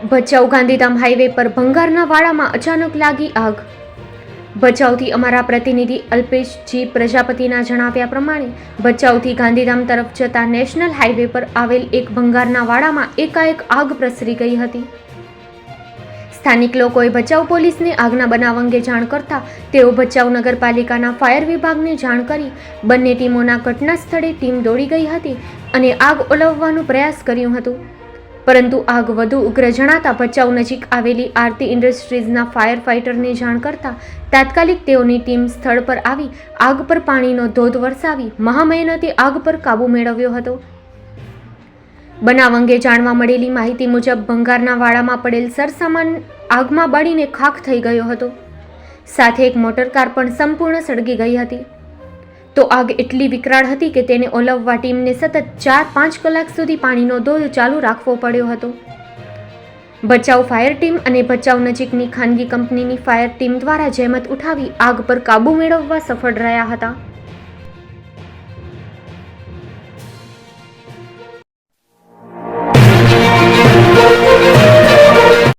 Bhachau Gandhidham highway પર ભંગારના વાડામાં અચાનક લાગી આગ. ભચાઉથી અમારા પ્રતિનિધિ અલ્પેશજી પ્રજાપતિના જણાવ્યા પ્રમાણે, ભચાઉથી ગાંધીધામ તરફ જતા નેશનલ હાઈવે પર આવેલ એક ભંગારના વાડામાં એકાએક આગ પ્રસરી ગઈ હતી. સ્થાનિક લોકોએ ભચાઉ પોલીસને આગના બનાવ અંગે જાણ કરતા, તેઓ ભચાઉ નગરપાલિકાના ફાયર વિભાગને જાણ કરી, બંને ટીમોના ઘટના સ્થળે ટીમ દોડી ગઈ હતી અને આગ ઓલવવાનો પ્રયાસ કર્યો હતો. પરંતુ આગ વધુ ઉગ્ર જણાતા ભચાઉ નજીક આવેલી આરતી ઇન્ડસ્ટ્રીઝના ફાયર ફાઇટરને જાણ કરતા તાત્કાલિક તેઓની ટીમ સ્થળ પર આવી, આગ પર પાણીનો ધોધ વરસાવી, મહામહેનતે આગ પર કાબૂ મેળવ્યો હતો. બનાવ અંગે જાણવા મળેલી માહિતી મુજબ ભંગારના વાડામાં પડેલ સરસામાન આગમાં બળીને ખાખ થઈ ગયો હતો. સાથે એક મોટરકાર પણ સંપૂર્ણ સળગી ગઈ હતી. તો આગ એટલી વિકરાળ હતી કે તેને ઓલવવા ટીમને સતત ચાર પાંચ કલાક સુધી પાણીનો ધોધ ચાલુ રાખવો પડ્યો હતો. ભચાઉ ફાયર ટીમ અને ભચાઉ નજીકની ખાનગી કંપનીની ફાયર ટીમ દ્વારા જહેમત ઉઠાવી આગ પર કાબૂ મેળવવા સફળ રહ્યા હતા.